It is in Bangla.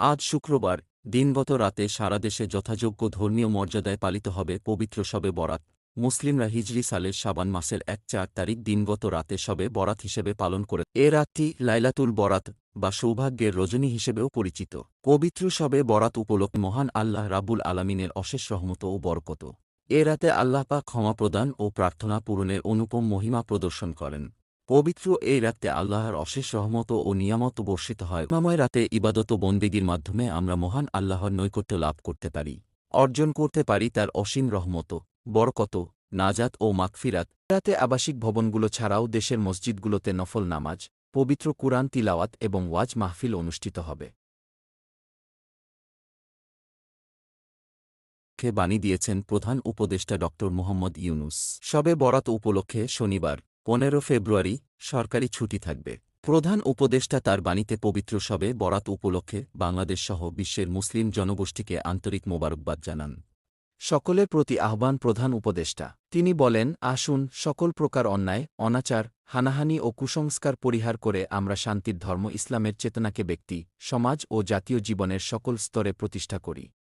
আজ শুক্রবার, দিনগত রাতে সারা দেশে যথাযোগ্য ধর্মীয় মর্যাদায় পালিত হবে পবিত্র শবে বরাত। মুসলিমরা হিজরি সালের সাবান মাসের এক চার তারিখ দিনগত রাতে শবে বরাত হিসেবে পালন করে। এ রাতটি লাইলাতুল বরাত বা সৌভাগ্যের রজনী হিসেবেও পরিচিত। পবিত্র শবে বরাত উপলক্ষে মহান আল্লাহ রাবুল আলামিনের অশেষ রহমত ও বরকত। এ রাতে আল্লাহ পাক ক্ষমা প্রদান ও প্রার্থনা পূরণের অনুপম মহিমা প্রদর্শন করেন। পবিত্র এই রাতে আল্লাহর অশেষ রহমত ও নিয়ামত বর্ষিত হয়। মাময় রাতে ইবাদত বন্দেগীর মাধ্যমে আমরা মহান আল্লাহর নৈকট্য লাভ করতে পারি, অর্জন করতে পারি তার অসীম রহমত, বরকত, নাজাত ও মাকফিরাত রাতে আবাসিক ভবনগুলো ছাড়াও দেশের মসজিদগুলোতে নফল নামাজ, পবিত্র কুরআন তিলাওয়াত এবং ওয়াজ মাহফিল অনুষ্ঠিত হবে। বাণী দিয়েছেন প্রধান উপদেষ্টা ড মোহাম্মদ ইউনুস। সবে বরাত উপলক্ষে শনিবার পনেরো ফেব্রুয়ারি, সরকারি ছুটি থাকবে। প্রধান উপদেষ্টা তার বাণীতে পবিত্র শবে বরাত উপলক্ষে বাংলাদেশসহ বিশ্বের মুসলিম জনগোষ্ঠীকে আন্তরিক মোবারকবাদ জানান। সকলের প্রতি আহ্বান প্রধান উপদেষ্টা। তিনি বলেন, আসুন, সকল প্রকার অন্যায়, অনাচার, হানাহানি ও কুসংস্কার পরিহার করে আমরা শান্তির ধর্ম ইসলামের চেতনাকে ব্যক্তি, সমাজ ও জাতীয় জীবনের সকল স্তরে প্রতিষ্ঠা করি।